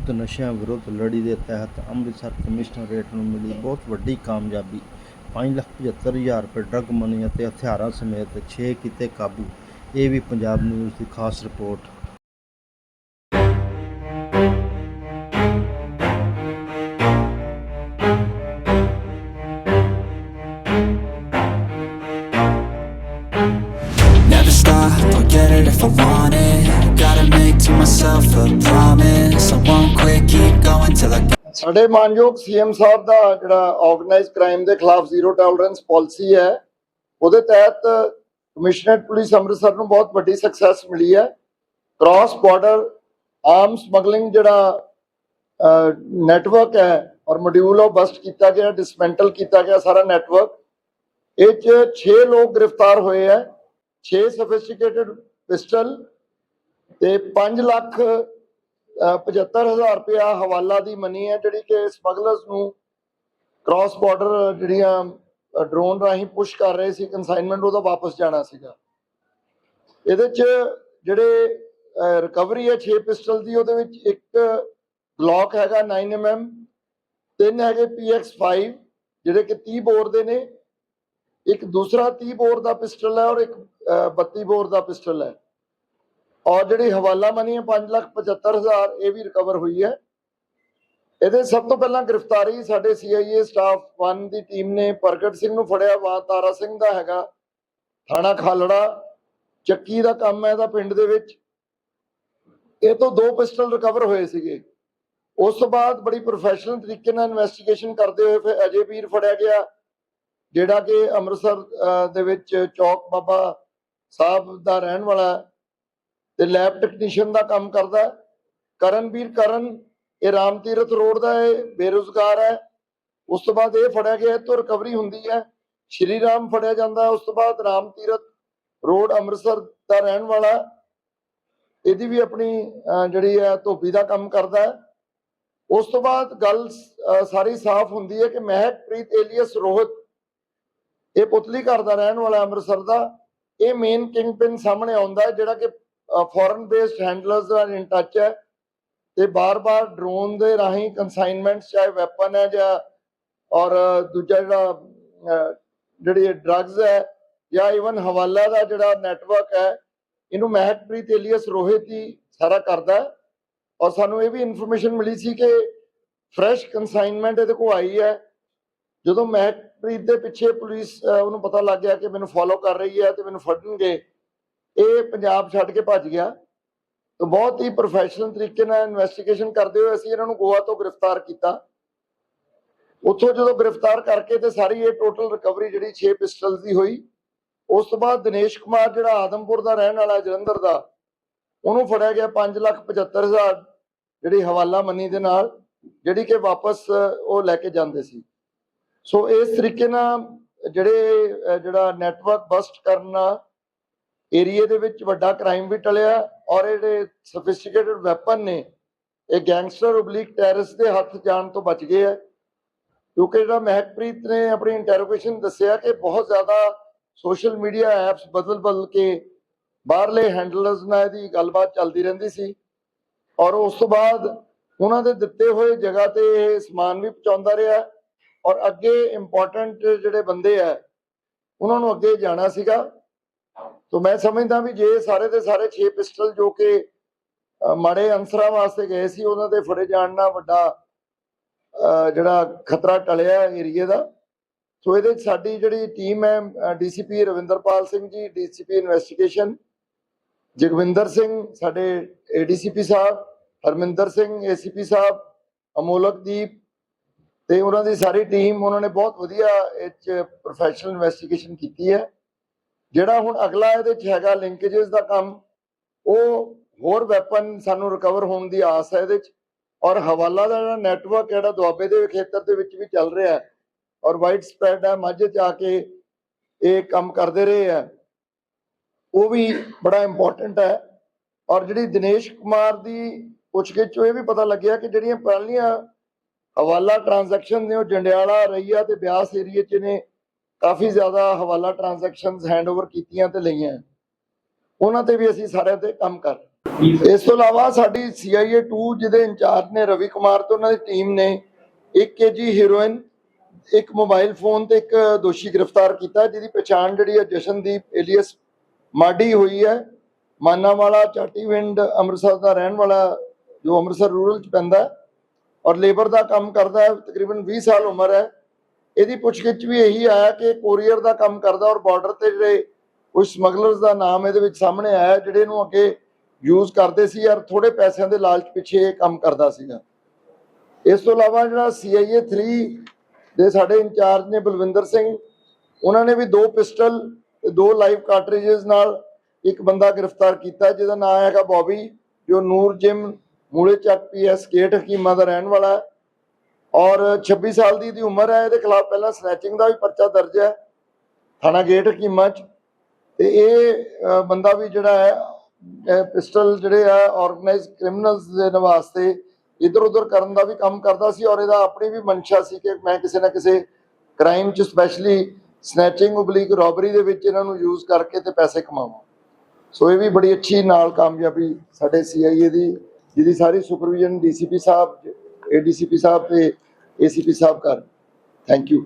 ਯੁੱਧ ਨਸ਼ਿਆਂ ਵਿਰੁੱਧ ਲੜੀ ਦੇ ਤਹਿਤ ਅੰਮ੍ਰਿਤਸਰ ਕਮਿਸ਼ਨਰੇਟ ਨੂੰ ਮਿਲੀ ਬਹੁਤ ਵੱਡੀ ਕਾਮਯਾਬੀ। 575000 ਰੁਪਏ ਡਰਗ ਮਨੀ ਅਤੇ ਹਥਿਆਰਾਂ ਸਮੇਤ 6 ਕੀਤੇ ਕਾਬੂ। ਇਹ ਵੀ ਪੰਜਾਬ ਨਿਊਜ਼ ਦੀ ਖਾਸ report. Never stop, I'll get it if I want it. Gotta make to myself a promise. I keep going till I ਸਾਡੇ ਮਾਨਯੋਗ ਸੀਐਮ ਸਾਹਿਬ ਦਾ ਜਿਹੜਾ ਆਰਗੇਨਾਈਜ਼ਡ ਕ੍ਰਾਈਮ ਦੇ ਖਿਲਾਫ ਜ਼ੀਰੋ ਟੋਲਰੈਂਸ ਪਾਲਿਸੀ ਹੈ, ਉਹਦੇ ਤਹਿਤ ਕਮਿਸ਼ਨਰੇਟ ਪੁਲਿਸ ਅੰਮ੍ਰਿਤਸਰ ਨੂੰ ਬਹੁਤ ਵੱਡੀ ਸਕਸੈਸ ਮਿਲੀ ਹੈ। ਕ੍ਰਾਸ ਬਾਰਡਰ ਆਰਮ ਸਮਗਲਿੰਗ ਜਿਹੜਾ ਨੈਟਵਰਕ ਹੈ ਔਰ ਮੋਡਿਊਲ ਉਹ ਬਸਟ ਕੀਤਾ ਗਿਆ ਡਿਸਮੈਂਟਲ ਕੀਤਾ ਗਿਆ ਸਾਰਾ ਨੈਟਵਰਕ ਇਹ ਚ 6 ਲੋਕ ਗ੍ਰਿਫਤਾਰ ਹੋਏ ਹੈ 6 ਸੋਫਿਸਟੀਕੇਟਡ ਪਿਸਟਲ ਤੇ 5 ਲੱਖ 75000 ਰੁਪਇਆ ਹਵਾਲਾ ਦੀ ਮਨੀ ਹੈ ਜਿਹੜੀ ਕਿ ਸਮਗਲਰਸ ਨੂੰ ਕ੍ਰਾਸ ਬਾਰਡਰ ਜਿਹੜੀਆਂ ਡਰੋਨ ਰਾਹੀਂ ਪੁਸ਼ ਕਰ ਰਹੇ ਸੀ ਕਨਸਾਈਨਮੈਂਟ ਉਹਦਾ ਵਾਪਸ ਜਾਣਾ ਸੀਗਾ। ਇਹਦੇ ਚ ਜਿਹੜੇ ਰਿਕਵਰੀ ਹੈ 6 ਪਿਸਟਲ ਦੀ ਉਹਦੇ ਵਿੱਚ ਇੱਕ ਗਲੌਕ ਹੈਗਾ 9mm ਤਿੰਨ ਹੈਗੇ PX5 ਜਿਹੜੇ ਕਿ 30 ਬੋਰ ਦੇ ਨੇ। ਇੱਕ ਦੂਸਰਾ 30 ਬੋਰ ਦਾ ਪਿਸਟਲ ਹੈ ਔਰ ਇੱਕ ਅਹ, 32 ਬੋਰ ਦਾ ਪਿਸਟਲ ਹੈ। ਔਰ ਜਿਹੜੀ ਹਵਾਲਾ ਮਨੀ ਹੈ 575000 ਇਹ ਵੀ ਰਿਕਵਰ ਹੋਈ ਹੈ। ਇਹਦੇ ਸਭ ਤੋਂ ਪਹਿਲਾਂ ਗ੍ਰਿਫਤਾਰੀ ਸਾਡੇ CIA ਸਟਾਫ 1 ਦੀ ਟੀਮ ਨੇ ਪ੍ਰਗਟ ਸਿੰਘ ਨੂੰ ਫੜਿਆ। ਵਾ ਤਾਰਾ ਸਿੰਘ ਦਾ ਹੈਗਾ, ਥਾਣਾ ਖਾਲੜਾ, ਚੱਕੀ ਦਾ ਕੰਮ ਹੈ ਇਹਦਾ ਪਿੰਡ ਦੇ ਵਿੱਚ। ਇਹ ਤੋਂ ਦੋ ਪਿਸਟਲ ਰਿਕਵਰ ਹੋਏ ਸੀਗੇ। ਉਸ ਤੋਂ ਬਾਅਦ ਬੜੀ ਪ੍ਰੋਫੈਸ਼ਨਲ ਤਰੀਕੇ ਨਾਲ ਇਨਵੈਸਟੀਗੇਸ਼ਨ ਕਰਦੇ ਹੋਏ ਫਿਰ ਅਜੇ ਵੀਰ ਫੜਿਆ ਗਿਆ, ਜਿਹੜਾ ਕਿ ਅੰਮ੍ਰਿਤਸਰ ਦੇ ਵਿੱਚ ਚੌਕ ਬਾਬਾ ਸਾਹਿਬ ਦਾ ਰਹਿਣ ਵਾਲਾ ਤੇ ਲੈਬ ਟੈਕਨੀਸ਼ੀਅਨ ਦਾ ਕੰਮ ਕਰਦਾ ਹੈ। ਕਰਨਵੀਰ ਕਰਨ, ਇਹ ਰਾਮ ਰੋਡ ਦਾ ਹੈ ਬੇਰੁਜ਼ਗਾਰ ਹੈ। ਉਸ ਤੋਂ ਬਾਅਦ ਇਹ ਫੜਿਆ ਗਿਆ ਤੋਂ ਰਿਕਵਰੀ ਹੁੰਦੀ ਹੈ। ਸ਼੍ਰੀ ਰਾਮ ਫੜਿਆ ਜਾਂਦਾ ਹੈ, ਉਸ ਤੋਂ ਬਾਅਦ ਰਾਮ ਰੋਡ ਅੰਮ੍ਰਿਤਸਰ ਦਾ ਰਹਿਣ ਵਾਲਾ ਇਹਦੀ ਵੀ ਆਪਣੀ ਜਿਹੜੀ ਹੈ, ਧੋਬੀ ਦਾ ਕੰਮ ਕਰਦਾ ਹੈ। ਉਸ ਤੋਂ ਬਾਅਦ ਗੱਲ ਸਾਰੀ ਸਾਫ਼ ਹੁੰਦੀ ਹੈ ਕਿ ਮਹਿਕਪ੍ਰੀਤ ਏਲੀਅਸ ਰੋਹਿਤ, ਇਹ ਪੁਤਲੀ ਘਰ ਦਾ ਰਹਿਣ ਵਾਲਾ ਅੰਮ੍ਰਿਤਸਰ ਦਾ। ਇਹ ਮੇਨ ਕਿੰਗ ਕਿੰਗਪਿਨ ਸਾਹਮਣੇ ਆਉਂਦਾ ਹੈ, ਜਿਹੜਾ ਕਿ ਫੋਰਨ ਬੇਸਡ ਹੈਂਡਲਰਸ ਦਾ ਇਨ ਟੱਚ ਹੈ ਤੇ ਬਾਰ-ਬਾਰ ਡਰੋਨ ਦੇ ਰਾਹੀਂ ਕਨਸਾਈਨਮੈਂਟਸ ਚਾਹੇ ਵੈਪਨ ਹੈ ਜਾਂ, ਔਰ ਦੂਜਾ ਜਿਹੜਾ ਜਿਹੜੀ ਡਰੱਗਸ ਹੈ ਜਾਂ ਇਵਨ ਹਵਾਲਾ ਦਾ ਜਿਹੜਾ ਨੈਟਵਰਕ ਹੈ, ਇਹਨੂੰ ਮਹਿਕਪ੍ਰੀਤ ਏਲੀਅਸ ਰੋਹਿਤ ਹੀ ਸਾਰਾ ਕਰਦਾ ਔਰ ਸਾਨੂੰ ਇਹ ਵੀ ਇਨਫੋਰਮੇਸ਼ਨ ਮਿਲੀ ਸੀ ਕਿ ਫਰੈਸ਼ ਕਨਸਾਈਨਮੈਂਟ ਇਹਦੇ ਕੋਲ ਆਈ ਹੈ। ਜਦੋਂ ਮਹਿਕਪ੍ਰੀਤ ਦੇ ਪਿੱਛੇ ਪੁਲਿਸ ਉਹਨੂੰ ਪਤਾ ਲੱਗ ਗਿਆ ਕਿ ਮੈਨੂੰ ਫੋਲੋ ਕਰ ਰਹੀ ਹੈ ਤੇ ਮੈਨੂੰ ਫੜਨਗੇ ਇਹ ਪੰਜਾਬ ਛੱਡ ਕੇ ਭੱਜ ਗਿਆ। ਬਹੁਤ ਹੀ ਪ੍ਰੋਫੈਸ਼ਨਲ ਤਰੀਕੇ ਨਾਲ ਇਨਵੈਸਟੀਗੇਸ਼ਨ ਕਰਦੇ ਹੋਏ ਅਸੀਂ ਇਹਨਾਂ ਨੂੰ ਗੋਆ ਤੋਂ ਗ੍ਰਿਫਤਾਰ ਕੀਤਾ। ਉੱਥੋਂ ਜਦੋਂ ਗ੍ਰਿਫਤਾਰ ਕਰਕੇ ਤੇ ਸਾਰੀ ਇਹ ਟੋਟਲ ਰਿਕਵਰੀ ਜਿਹੜੀ 6 ਪਿਸਟਲਸ ਦੀ ਹੋਈ, ਉਸ ਤੋਂ ਬਾਅਦ ਦਿਨੇਸ਼ ਕੁਮਾਰ ਜਿਹੜਾ ਆਦਮਪੁਰ ਦਾ ਰਹਿਣ ਵਾਲਾ ਜਲੰਧਰ ਦਾ, ਉਹਨੂੰ ਫੜਿਆ ਗਿਆ 575000 ਜਿਹੜੀ ਹਵਾਲਾ ਮੰਨੀ ਦੇ ਨਾਲ, ਜਿਹੜੀ ਕਿ ਵਾਪਸ ਉਹ ਲੈ ਕੇ ਜਾਂਦੇ ਸੀ। ਸੋ ਇਸ ਤਰੀਕੇ ਨਾਲ ਜਿਹੜੇ ਜਿਹੜਾ ਨੈਟਵਰਕ ਬਸਟ ਕਰਨਾ ਏਰੀਏ ਦੇ ਵਿੱਚ ਵੱਡਾ ਕ੍ਰਾਈਮ ਵੀ ਟਲਿਆ ਔਰ ਇਹ ਜਿਹੜੇ ਵੈਪਨ ਨੇ, ਇਹ ਗੈਂਗਸਟਰ ਓਬਲਿਕ ਟੈਰਰਿਸਟ ਦੇ ਹੱਥ ਜਾਣ ਤੋਂ ਬਚ ਗਏ ਹੈ ਕਿਉਂਕਿ ਜਿਹੜਾ ਮਹਿਕਪ੍ਰੀਤ ਨੇ ਆਪਣੀ ਇੰਟਰੋਗੇਸ਼ਨ ਦੱਸਿਆ ਕਿ ਬਹੁਤ ਜ਼ਿਆਦਾ ਸੋਸ਼ਲ ਮੀਡੀਆ ਐਪਸ ਬਦਲ ਬਦਲ ਕੇ ਬਾਹਰਲੇ ਹੈਂਡਲਰਸ ਨਾਲ ਇਹਦੀ ਗੱਲਬਾਤ ਚੱਲਦੀ ਰਹਿੰਦੀ ਸੀ। ਔਰ ਉਸ ਤੋਂ ਬਾਅਦ ਉਹਨਾਂ ਦੇ ਦਿੱਤੇ ਹੋਏ ਜਗ੍ਹਾ ਤੇ ਇਹ ਸਮਾਨ ਵੀ ਪਹੁੰਚਾਉਂਦਾ ਰਿਹਾ ਔਰ ਅੱਗੇ ਇੰਪੋਰਟੈਂਟ ਜਿਹੜੇ ਬੰਦੇ ਆ, ਉਹਨਾਂ ਨੂੰ ਅੱਗੇ ਜਾਣਾ ਸੀਗਾ। ਤੋ ਮੈਂ ਸਮਝਦਾ ਵੀ ਜੇ ਸਾਰੇ ਦੇ ਸਾਰੇ 6 ਪਿਸਟਲ ਜੋ ਕਿ ਮਾੜੇ ਅੰਸਰਾਂ ਵਾਸਤੇ ਗਏ ਸੀ, ਉਹਨਾਂ ਦੇ ਫੜੇ ਜਾਣ ਨਾਲ ਵੱਡਾ ਜਿਹੜਾ ਖਤਰਾ ਟਲਿਆ ਏਰੀਏ ਦਾ ਸੋ ਇਹਦੇ ਵਿੱਚ ਸਾਡੀ ਜਿਹੜੀ ਟੀਮ ਹੈ DCP Ravinderpal Singh ji, DCP investigation, Jagwinder Singh, ਸਾਡੇ ਏਡੀਸੀਪੀ ਸਾਹਿਬ, ਹਰਮਿੰਦਰ ਸਿੰਘ, ਏਸੀਪੀ ਸਾਹਿਬ ਅਮੋਲਕਦੀਪ ਤੇ ਉਹਨਾਂ ਦੀ ਸਾਰੀ ਟੀਮ, ਉਹਨਾਂ ਨੇ ਬਹੁਤ ਵਧੀਆ ਇਹ 'ਚ ਪ੍ਰੋਫੈਸ਼ਨਲ ਇਨਵੈਸਟੀਗੇਸ਼ਨ ਕੀਤੀ ਹੈ। ਜਿਹੜਾ ਹੁਣ ਅਗਲਾ ਇਹਦੇ ਚ ਹੈਗਾ ਲਿੰਕੇजेस ਦਾ ਕੰਮ, ਉਹ ਹੋਰ ਵੈਪਨ ਸਾਨੂੰ ਰਿਕਵਰ ਹੋਣ ਦੀ ਆਸ ਹੈ ਇਹਦੇ ਚ। ਔਰ ਹਵਾਲਾ ਦਾ ਜਿਹੜਾ ਨੈਟਵਰਕ ਜਿਹੜਾ ਦੁਆਬੇ ਦੇ ਖੇਤਰ ਦੇ ਵਿੱਚ ਵੀ ਚੱਲ ਰਿਹਾ ਹੈ, ਔਰ ਵਾਈਡ ਸਪਰੈਡ ਹੈ, ਮਾਝੇ ਚ ਆ ਕੇ ਇਹ ਕੰਮ ਕਰਦੇ ਰਹੇ ਆ ਉਹ ਵੀ ਬੜਾ ਇੰਪੋਰਟੈਂਟ ਹੈ। ਔਰ ਜਿਹੜੀ ਦਿਨੇਸ਼ ਕੁਮਾਰ ਦੀ ਪੁੱਛਗਿੱਛ ਚੋਂ ਇਹ ਵੀ ਪਤਾ ਲੱਗਿਆ ਕਿ ਜਿਹੜੀਆਂ ਪਹਿਲੀਆਂ ਹਵਾਲਾ ਟ੍ਰਾਂਜੈਕਸ਼ਨ ਨੇ ਉਹ ਜੰਡਿਆਲਾ, ਰਈਆ ਤੇ ਬਿਆਸ ਏਰੀਏ 'ਚ ਨੇ ਕਾਫੀ ਜ਼ਿਆਦਾ ਹਵਾਲਾ ਟ੍ਰਾਂਜੈਕਸ਼ਨਸ ਹੈਂਡਓਵਰ ਕੀਤੀਆਂ ਤੇ ਲਈਆਂ। ਉਹਨਾਂ ਤੇ ਵੀ ਅਸੀਂ ਸਾਰਿਆਂ ਤੇ ਕੰਮ ਕਰ ਇਸ ਤੋਂ ਇਲਾਵਾ ਸਾਡੀ CIA 2 ਜਿਹਦੇ ਇੰਚਾਰਜ ਨੇ ਰਵੀ ਕੁਮਾਰ ਤੇ ਉਹਨਾਂ ਦੀ ਟੀਮ ਨੇ 1 ਕੇਜੀ ਹੀਰੋਇਨ ਇੱਕ ਮੋਬਾਈਲ ਫੋਨ ਤੇ ਇੱਕ ਦੋਸ਼ੀ ਗ੍ਰਿਫਤਾਰ ਕੀਤਾ, ਜਿਹਦੀ ਪਛਾਣ ਜਿਹੜੀ ਹੈ ਜਸ਼ਨਦੀਪ ਏਲੀਅਸ ਮਾਡੀ ਹੋਈ ਹੈ। ਮਾਨਾਵਾਲਾ, ਚਾਟੀਵਿੰਡ, ਅੰਮ੍ਰਿਤਸਰ ਦਾ ਰਹਿਣ ਵਾਲਾ, ਜੋ ਅੰਮ੍ਰਿਤਸਰ ਰੂਰਲ ਚ ਪੈਂਦਾ ਔਰ ਲੇਬਰ ਦਾ ਕੰਮ ਕਰਦਾ ਹੈ, ਤਕਰੀਬਨ 20 ਸਾਲ ਉਮਰ ਹੈ। ਇਹਦੀ ਪੁੱਛਗਿੱਛ ਵੀ ਇਹੀ ਆਇਆ ਕਿ ਕੋਰੀਅਰ ਦਾ ਕੰਮ ਕਰਦਾ ਔਰ ਬਾਰਡਰ ਤੇ ਜਿਹੜੇ ਕੁਝ ਸਮਗਲਰਸ ਦਾ ਨਾਮ ਇਹਦੇ ਵਿੱਚ ਸਾਹਮਣੇ ਆਇਆ, ਜਿਹੜੇ ਨੂੰ ਅੱਗੇ ਯੂਜ਼ ਕਰਦੇ ਸੀ ਔਰ ਥੋੜੇ ਪੈਸਿਆਂ ਦੇ ਲਾਲਚ ਪਿੱਛੇ ਇਹ ਕੰਮ ਕਰਦਾ ਸੀਗਾ। ਇਸ ਤੋਂ ਇਲਾਵਾ ਜਿਹੜਾ CIA 3 ਦੇ ਸਾਡੇ ਇੰਚਾਰਜ ਨੇ ਬਲਵਿੰਦਰ ਸਿੰਘ, ਉਹਨਾਂ ਨੇ ਵੀ ਦੋ ਪਿਸਟਲ ਤੇ ਦੋ ਲਾਈਵ ਕਾਰਟ੍ਰਿਜਸ ਨਾਲ ਇੱਕ ਬੰਦਾ ਗ੍ਰਿਫਤਾਰ ਕੀਤਾ, ਜਿਹਦਾ ਨਾਮ ਹੈਗਾ ਬੌਬੀ, ਜੋ ਨੂਰ ਜਿਮ ਮੂਲੇ ਚੱਕ ਪੀਐਸ ਕੇਟ ਹਕੀਮਾ ਦਾ ਰਹਿਣ ਵਾਲਾ ਹੈ। ਔਰ 26 ਸਾਲ ਦੀ ਦੀ ਉਮਰ ਹੈ, ਇਹਦੇ ਖਿਲਾਫ ਪਹਿਲਾਂ ਸਨੈਚਿੰਗ ਦਾ ਵੀ ਪਰਚਾ ਦਰਜ ਹੈ, ਥਾਣਾ ਗੇਟ ਹਕੀਮਾ ਚ। ਤੇ ਇਹ ਬੰਦਾ ਵੀ ਜਿਹੜਾ ਹੈ ਪਿਸਟਲ ਜਿਹੜੇ ਆ ਆਰਗੇਨਾਈਜ਼ ਕ੍ਰਿਮੀਨਲਸ ਦੇ ਵਾਸਤੇ ਇਧਰ ਉਧਰ ਕਰਨ ਦਾ ਵੀ ਕੰਮ ਕਰਦਾ ਸੀ ਔਰ ਇਹਦਾ ਆਪਣੀ ਵੀ ਮਨਸ਼ਾ ਸੀ ਕਿ ਮੈਂ ਕਿਸੇ ਨਾ ਕਿਸੇ ਕ੍ਰਾਈਮ ਚ ਸਪੈਸ਼ਲੀ ਸਨੈਚਿੰਗ ਉਬਲੀਕ ਰੋਬਰੀ ਦੇ ਵਿੱਚ ਇਹਨਾਂ ਨੂੰ ਯੂਜ਼ ਕਰਕੇ ਤੇ ਪੈਸੇ ਕਮਾਵਾਂ। ਸੋ ਇਹ ਵੀ ਬੜੀ ਅੱਛੀ ਨਾਲ ਕਾਮਯਾਬੀ ਸਾਡੇ CIA ਦੀ, ਜਿਹਦੀ ਸਾਰੀ ਸੁਪਰਵਿਜ਼ਨ ਡੀਸੀਪੀ ਸਾਹਿਬ ਏਡੀਸੀਪੀ ਸਾਹਿਬ ਤੇ ਏਸੀਪੀ ਸਾਹਿਬ ਕਰ ਥੈਂਕ ਯੂ